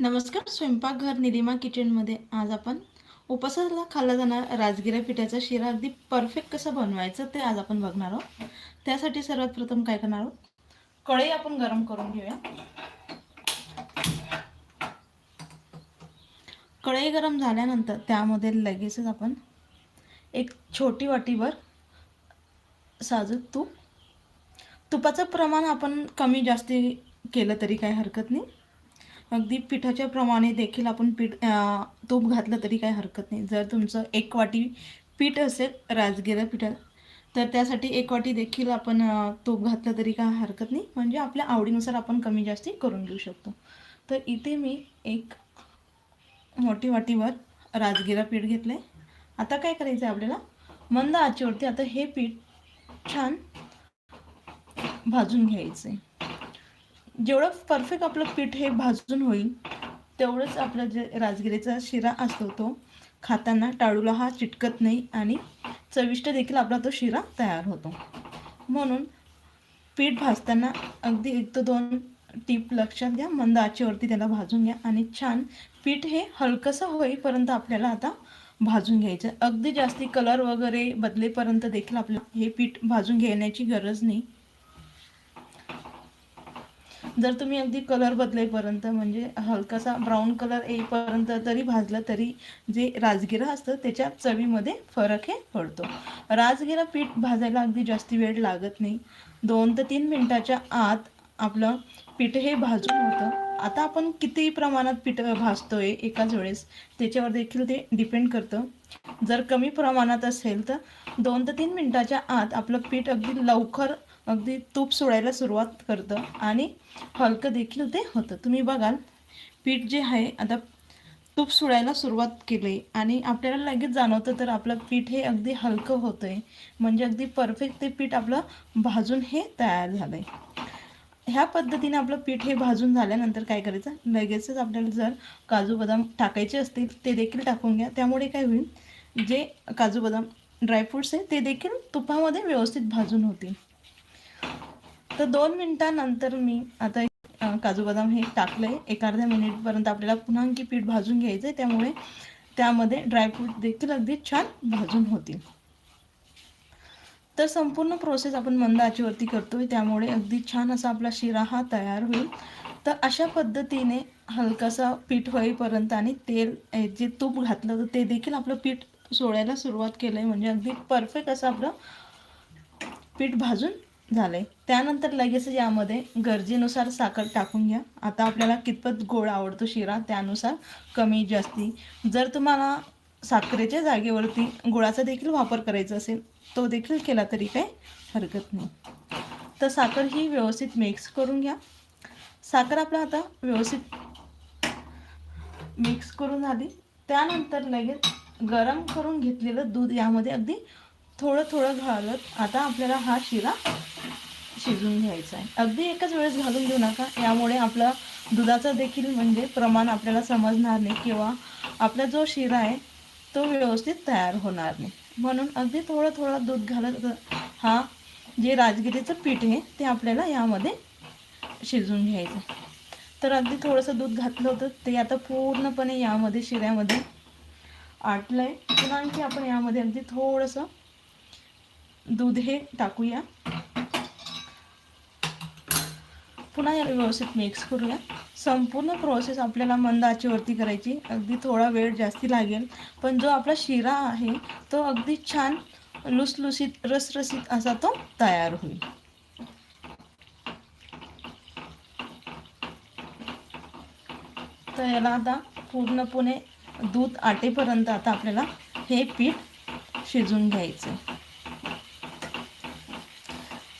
नमस्कार स्वयंपाकघर निलिमा किचनमध्ये आज आपण उपसाला खाल्ला जाणार राजगिरा पिठाचा शिरा. अगदी परफेक्ट कसं बनवायचं ते आज आपण बघणार आहोत. त्यासाठी सर्वात प्रथम काय करणार आहोत? कढई आपण गरम करून घेऊया. कढई गरम झाल्यानंतर त्यामध्ये लगेचच आपण एक छोटी वाटीवर साजूक तूप. तुपाचं प्रमाण आपण कमी जास्ती केलं तरी काही हरकत नाही. अगदी पिठाच्या प्रमाणे देखील आपण पीठ तूप घातलं तरी काही हरकत नाही. जर तुमचं एक वाटी पीठ असेल राजगिरा पिठा तर त्यासाठी एक वाटी देखील आपण तूप घातलं तरी काही हरकत नाही. म्हणजे आपल्या आवडीनुसार आपण कमी जास्ती करून घेऊ शकतो. तर इथे मी एक मोठी वाटीवर राजगिरा पीठ घेतलं आहे आता काय करायचं आहे आपल्याला? मंद आचेवरती आता हे पीठ छान भाजून घ्यायचं आहे जेवढं परफेक्ट आपलं पीठ हे भाजून होईल तेवढंच आपलं जे राजगिरीचा शिरा असतो तो खाताना टाळूला हा चिटकत नाही आणि चविष्ट देखील आपला तो शिरा तयार होतो. म्हणून पीठ भाजताना अगदी एक तर दोन टीप लक्षात घ्या मंद आचेवरती त्याला भाजून घ्या आणि छान पीठ हे हलकंसं होईपर्यंत आपल्याला आता भाजून घ्यायचं. अगदी जास्ती कलर वगैरे बदलेपर्यंत देखील आपल्याला हे पीठ भाजून घेण्याची गरज नाही. जर तुम्ही अगदी कलर बदलेपर्यंत म्हणजे हलकासा ब्राऊन कलर येईपर्यंत तरी भाजलं तरी जे राजगिरा असतं त्याच्या चवीमध्ये फरक हे पडतो. राजगिरा पीठ भाजायला अगदी जास्त वेळ लागत नाही. दोन ते तीन मिनटाच्या आत आपलं पीठ हे भाजून होतं. आता आपण किती प्रमाणात पीठ भाजतोय एकाच वेळेस त्याच्यावर देखील ते डिपेंड करतं. जर कमी प्रमाणात असेल तर दोन ते तीन मिनटाच्या आत आपलं पीठ अगदी लवकर अगदी तूप सोडायला सुरुवात करतं आणि हलकं देखील ते होतं. तुम्ही बघाल पीठ जे आहे आता तूप सोडायला सुरुवात केली आणि आपल्याला लगेच जाणवतं तर आपलं पीठ हे अगदी हलकं होतं आहे म्हणजे अगदी परफेक्ट ते पीठ आपलं भाजून हे तयार झालं आहे ह्या पद्धतीने आपलं पीठ हे भाजून झाल्यानंतर काय करायचं? लगेचच आपल्याला जर काजू बदाम टाकायचे असतील ते देखील टाकून घ्या. त्यामुळे काय होईल? जे काजू बदाम ड्रायफ्रूट्स आहे ते देखील तुपामध्ये व्यवस्थित भाजून होतील. तर दोन मिनटानंतर मी आता काजू बदाम हे टाकलं आहे एक अर्ध्या मिनिटपर्यंत आपल्याला पुन्हा आणखी पीठ भाजून घ्यायचं आहे त्यामुळे त्यामध्ये ड्रायफ्रूट देखील अगदी छान भाजून होतील. तर संपूर्ण प्रोसेस आपण मंद आचेवरती करतोय. त्यामुळे अगदी छान असा आपला शिरा हा तयार होईल. तर अशा पद्धतीने हलकासा पीठ होईपर्यंत आणि तेल जे तूप घातलं तर ते देखील आपलं पीठ सोडायला सुरुवात केलं आहे म्हणजे अगदी परफेक्ट असं आपलं पीठ भाजून झालंय. त्यानंतर लगेच यामध्ये गरजेनुसार साखर टाकून घ्या. आता आपल्याला कितपत गोड आवडतो शिरा त्यानुसार कमी जास्ती. जर तुम्हाला साखरेच्या जागेवरती गुळाचा देखील वापर करायचा असेल तो देखील केला तरी काही हरकत नाही. तर साखर ही व्यवस्थित मिक्स करून घ्या. साखर आपला आता व्यवस्थित मिक्स करून झाली. त्यानंतर लगेच गरम करून घेतलेलं दूध यामध्ये अगदी थोडं थोडं घालत आता आपल्याला हा शिरा शिजवून घ्यायचा आहे. अगदी एकाच वेळेस घालून देऊ नका. यामुळे आपला दुधाचं देखील म्हणजे प्रमाण आपल्याला समजणार नाही किंवा आपला जो शिरा आहे तो व्यवस्थित तयार होणार नाही. म्हणून अगदी थोडं थोडं दूध घालत हा जे राजगिरीचं पीठ आहे ते आपल्याला यामध्ये शिजवून घ्यायचं. तर अगदी थोडंसं दूध घातलं होतं ते आता पूर्णपणे यामध्ये शिऱ्यामध्ये आटलं आहे पुन्हा आणखी आपण यामध्ये अगदी थोडंसं दूध हे टाकूया. पुन्हा याला व्यवस्थित मिक्स करूया. संपूर्ण प्रोसेस आपल्याला मंद आचेवरती करायची. अगदी थोडा वेळ जास्ती लागेल. पण जो आपला शिरा आहे तो अगदी छान लुसलुसीत रसरसीत असा तो तयार होईल. तर याला आता पूर्णपणे दूध आटेपर्यंत आता आपल्याला हे पीठ शिजून घ्यायचं आहे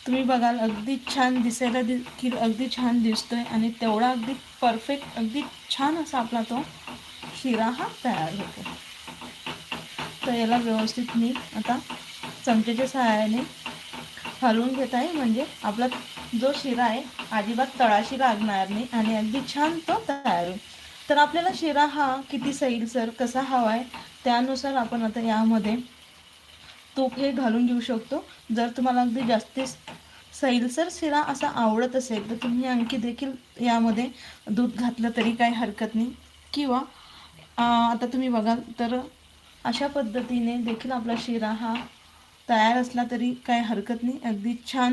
तुम्ही बघाल अगदी छान दिसायला देखील अगदी छान दिसतो आहे आणि तेवढा अगदी परफेक्ट अगदी छान असा आपला तो शिरा हा तयार होतो. तर याला व्यवस्थित मी आता चमच्याच्या सहाय्याने हलवून घेत आहे. म्हणजे आपला जो शिरा आहे अजिबात तळाशी लागणार नाही आणि अगदी छान तो तयार होईल. तर आपल्याला शिरा हा किती सैलसर कसा हवा आहे त्यानुसार आपण आता यामध्ये तूप हे घालून घेऊ शकतो. जर तुम्हाला अगदी जास्ती सैलसर शिरा असा आवडत असेल तर तुम्ही आणखी देखील यामध्ये दूध घातलं तरी काही हरकत नाही. किंवा आता तुम्ही बघाल तर अशा पद्धतीने देखील आपला शिरा हा तयार असला तरी काही हरकत नाही. अगदी छान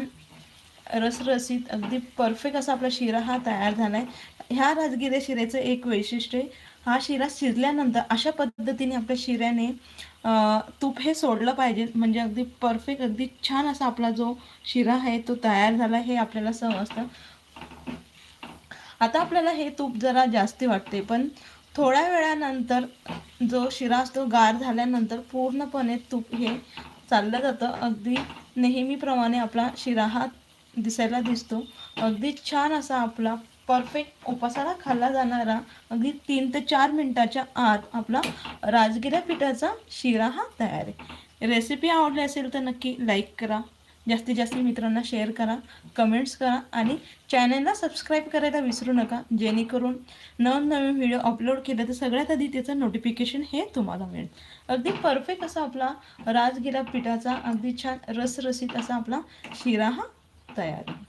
रसरसीत अगदी परफेक्ट असा आपला शिरा हा तयार झाला आहे ह्या राजगिरे शिऱ्याचं एक वैशिष्ट्य आहे. हा शिरा शिजल्यानंतर अशा पद्धतीने आपल्या शिऱ्याने तूप हे सोडलं पाहिजे. म्हणजे अगदी परफेक्ट अगदी छान असा आपला जो शिरा आहे तो तयार झाला हे आपल्याला समजतं. आता आपल्याला हे तूप जरा जास्ती वाटते पण थोड्या वेळानंतर जो शिरा असतो गार झाल्यानंतर पूर्णपणे तूप हे चाललं जातं. अगदी नेहमीप्रमाणे आपला शिरा हा दिसायला दिसतो. अगदी छान असा आपला परफेक्ट उपासाला खाल्ला जाणारा अगदी तीन ते चार मिनिटाच्या आत आपला राजगिरा पिठाचा शिरा हा तयार आहे. रेसिपी आवडली असेल तर नक्की लाईक करा. जास्तीत जास्त मित्रांना शेअर करा कमेंट्स करा आणि चॅनलला सबस्क्राईब करायला विसरू नका. जेणेकरून नवनवीन व्हिडिओ अपलोड केले तर सगळ्यात आधी त्याचं नोटिफिकेशन हे तुम्हाला मिळेल. अगदी परफेक्ट असा आपला राजगिरा पिठाचा अगदी छान रसरसीत असा आपला शिरा हा तयार आहे.